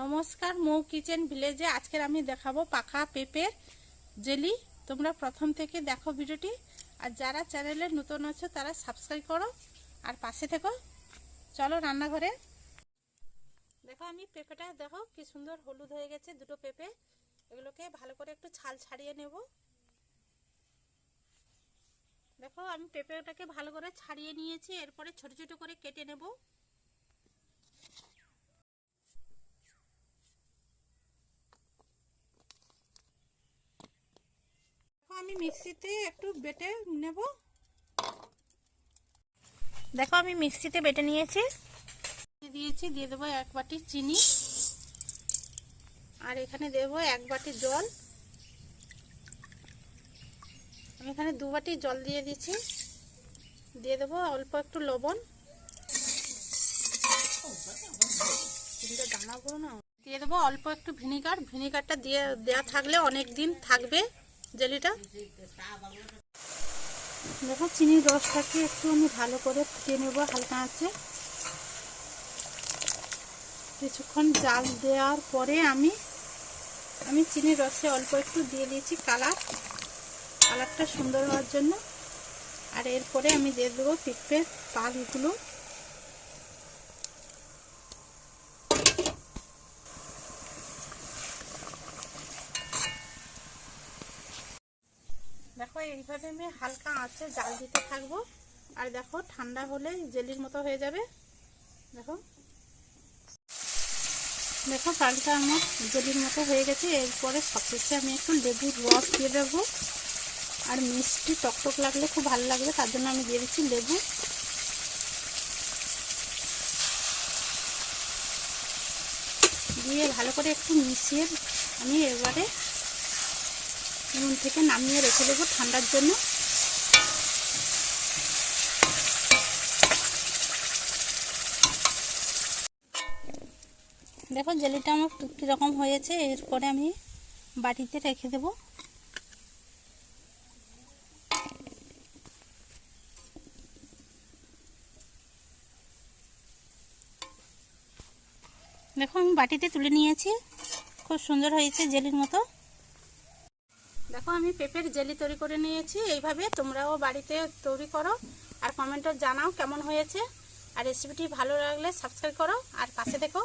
নমস্কার, মৌ কিচেন ভিলেজে আজকের আমি দেখাবো পাখা পেঁপের জেলি। তোমরা প্রথম থেকে দেখো ভিডিওটি, আর যারা চ্যানেলে নতুন আছো তারা সাবস্ক্রাইব করো, আর পাশে থেকো। চলো রান্নাঘরে। দেখো আমি পেঁপেটা, দেখো কি সুন্দর হলুদ হয়ে গেছে দুটো পেঁপে। এগুলোকে ভালো করে একটু ছাল ছাড়িয়ে নেব। দেখো আমি পেঁপেটাকে ভালো করে ছাড়িয়ে নিয়েছি, এরপরে ছোট ছোট করে কেটে নেব। আমি মিক্সিতে একটু বেটে নেব। দেখো, আমি মিক্সিতে বেটে নিয়েছি। দিয়েছি, দিয়ে দেবো এক বাটি চিনি। আর এখানে দেবো এক বাটি জল। আমি এখানে দু বাটি জল দিয়ে দিচ্ছি দিয়ে দেবো অল্প একটু লবণ। দিয়ে দেবো অল্প একটু ভিনিগার। ভিনিগারটা দিয়ে দেওয়া থাকলে অনেক দিন থাকবে। জেলিটা? দেখো, চিনির রসটাকে একটু আমি ভালো করে ফুটিয়ে নেব, হালকা আছে। কিছুক্ষণ জাল দেওয়ার পরে আমি আমি চিনির রসে অল্প একটু দিয়ে দিয়েছি কালার। কালারটা সুন্দর হওয়ার জন্য। আর এরপরে আমি দিয়ে দেবো পিঁপড়ের পালগুলো। এইভাবে আমি হালকা আঁচে জাল দিতে থাকব। আর দেখো, ঠান্ডা হলে জেলির মতো হয়ে যাবে। দেখো। দেখো পালটা আমার জেলির মতো হয়ে গেছে। এরপরে সবশেষে আমি একটু লেবুর রস দিয়ে দেবো। আর মিষ্টি টকটক লাগলে খুব ভালো লাগবে, তার জন্য আমি দিয়ে দিচ্ছি লেবু। দিয়ে ভালো করে একটু মিশিয়ে আমি এবারে নুন থেকে নামিয়ে রেখে দেবো ঠান্ডার জন্য। দেখো জেলিটা আমার কীরকম হয়েছে, এরপরে আমি বাটিতে রেখে দেব। দেখো আমি বাটিতে তুলে নিয়েছি, খুব সুন্দর হয়েছে জেলির মতো। দেখো, আমি পেঁপের জেলি তৈরি করে নিয়েছি। এইভাবে তোমরাও বাড়িতে তৈরি করো আর কমেন্টে জানাও কেমন হয়েছে। আর রেসিপিটি ভালো লাগলে সাবস্ক্রাইব করো। আর পাশে দেখো